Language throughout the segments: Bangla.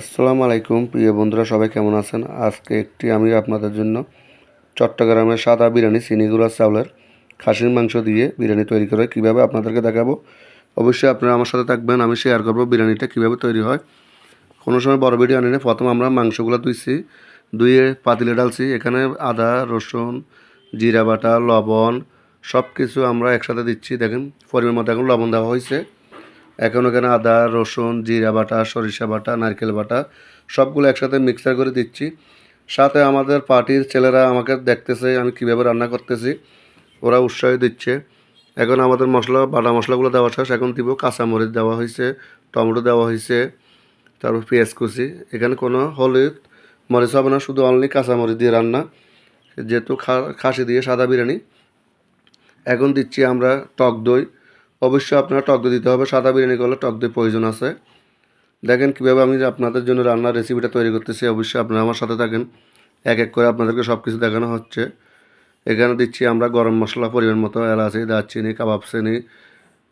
আসসালামু আলাইকুম, প্রিয় বন্ধুরা, সবাই কেমন আছেন? আজকে একটি আমি আপনাদের জন্য চট্টগ্রামের সাদা বিরিয়ানি চিনিগুড়া চাউলের খাসির মাংস দিয়ে বিরিয়ানি তৈরি করে কীভাবে আপনাদেরকে দেখাবো। অবশ্যই আপনারা আমার সাথে থাকবেন, আমি শেয়ার করব বিরিয়ানিটা কীভাবে তৈরি হয়। কোনো সময় বড় ভিডিও আনি না প্রথম আমরা মাংসগুলো ধুইছি, ধুয়ে পাতিলে ডালছি এখানে আদা, রসুন, জিরা বাটা, লবণ সব কিছু আমরা একসাথে দিচ্ছি। দেখেন, পরিমাণ মতো এখন লবণ দেওয়া হয়েছে। এখন এখানে আদা, রসুন, জিরা বাটা, সরিষা বাটা, নারকেল বাটা, সবগুলো একসাথে মিক্সার করে দিচ্ছি। সাথে আমাদের পার্টির ছেলেরা আমাকে দেখতেছে, আমি কীভাবে রান্না করতেছি। ওরা উৎসাহ দিচ্ছে। এখন আমাদের মশলা, বাটা মশলাগুলো দেওয়া শেষ। এখন দিব কাঁচামরিচ দেওয়া হয়েছে, টমেটো দেওয়া হয়েছে, তারপর পেঁয়াজ কুচি। এখানে কোনো হলুদ মরিচ হবে না, শুধু অনলি কাঁচামরিচ দিয়ে রান্না। যেহেতু খাসি দিয়ে সাদা বিরিয়ানি। এখন দিচ্ছি আমরা টক দই। অবশ্যই আপনারা টক দই দিতে হবে। সাদা বিরিয়ানি করলে টক দই প্রয়োজন আছে। দেখেন কীভাবে আমি আপনাদের জন্য রান্নার রেসিপিটা তৈরি করতেছি, অবশ্যই আপনারা আমার সাথে থাকেন। এক এক করে আপনাদেরকে সব কিছু দেখানো হচ্ছে। এখানে দিচ্ছি আমরা গরম মশলা, পরিমাণ মতো এলাচি, দারচিনি, কাবাব চিনি,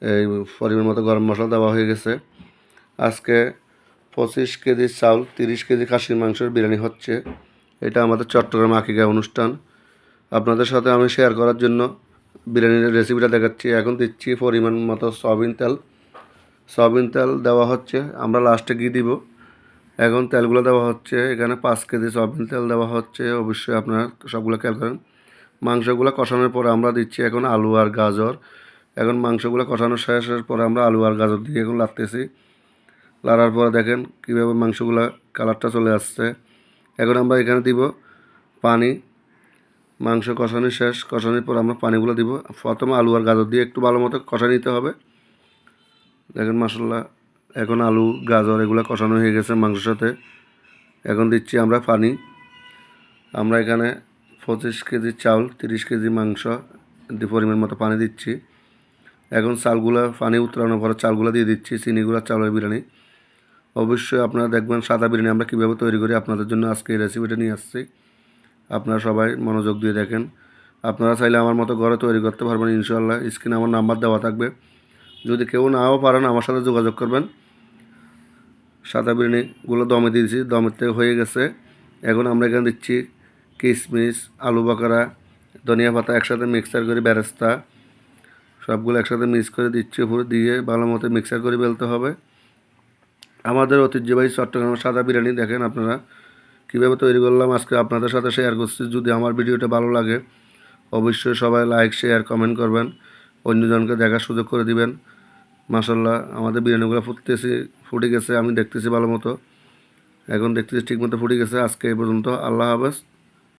এই পরিমাণ মতো গরম মশলা দেওয়া হয়ে গেছে। আজকে পঁচিশ কেজি চাউল, তিরিশ কেজি খাসির মাংসের বিরিয়ানি হচ্ছে। এটা আমাদের চট্টগ্রাম আকিকা অনুষ্ঠান। আপনাদের সাথে আমি শেয়ার করার জন্য বিরিয়ানির রেসিপিটা দেখাচ্ছি। এখন দিচ্ছি পরিমাণ মতো সয়াবিন তেল। সয়াবিন তেল দেওয়া হচ্ছে, আমরা লাস্টে ঘি দিব? এখন তেলগুলো দেওয়া হচ্ছে, এখানে পাঁচ কেজি সয়াবিন তেল দেওয়া হচ্ছে। অবশ্যই আপনারা সবগুলো খেয়াল করেন। মাংসগুলো কষানোর পরে আমরা দিচ্ছি এখন আলু আর গাজর। এখন মাংসগুলো কষানো শেষের পরে আমরা আলু আর গাজর দিয়ে এখন লাগতেছি লাড়ার পরে দেখেন কীভাবে মাংসগুলো কালারটা চলে আসছে। এখন আমরা এখানে দিব পানি। মাংস কষানো শেষ, কষানোর পর আমরা পানিগুলো দিব। প্রথমে আলু আর গাজর দিয়ে একটু ভালো মতো কষা নিতে হবে। দেখেন মশলা এখন আলু, গাজর এগুলো কষানো হয়ে গেছে মাংসের সাথে। এখন দিচ্ছি আমরা পানি। আমরা এখানে পঁচিশ কেজি চাউল, তিরিশ কেজি মাংস পরিমাণ মতো পানি দিচ্ছি। এখন চালগুলো, পানি উতরানোর পরে চালগুলো দিয়ে দিচ্ছি চিনিগুলো চাউলের বিরিয়ানি। অবশ্যই আপনারা দেখবেন সাদা বিরিয়ানি আমরা কীভাবে তৈরি করি, আপনাদের জন্য আজকে এই রেসিপিটা নিয়ে আসছি। আপনারা সবাই মনোযোগ দিয়ে দেখেন। আপনারা চাইলে আমার মতো ঘরে তৈরি করতে পারবেন ইনশাল্লাহ স্ক্রিনে আমার নাম্বার দেওয়া থাকবে। যদি কেউ নাও পারেন আমার সাথে যোগাযোগ করবেন। সাদা বিরিয়ানিগুলো দমে দিয়েছি থেকে হয়ে গেছে। এখন আমরা এখানে দিচ্ছি কিশমিশ আলু বাকারা, ধনিয়া পাতা একসাথে মিক্সার করে ব্যারেস্তা। সবগুলো একসাথে মিক্স করে দিচ্ছি, উপরে দিয়ে ভালো মতো মিক্সার করে ফেলতে হবে। আমাদের ঐতিহ্যবাহী চট্টগ্রামের সাদা বিরিয়ানি দেখেন আপনারা। কীভাবে তৈরি করলাম, আজকে আপনাদের সাথে শেয়ার করছি। যদি আমার ভিডিওটা ভালো লাগে, অবশ্যই সবাই লাইক শেয়ার কমেন্ট করবেন। অন্যজনকে দেখার সুযোগ করে দিবেন। মাসাল্লাহ আমাদের বিরিয়ানিগুলো ফুটতেছি, ফুটে গেছে, আমি দেখতেছি ভালো মতো। এখন দেখতেছি ঠিক মতো ফুটে গেছে। আজকে এই পর্যন্ত আল্লাহ হাফেজ।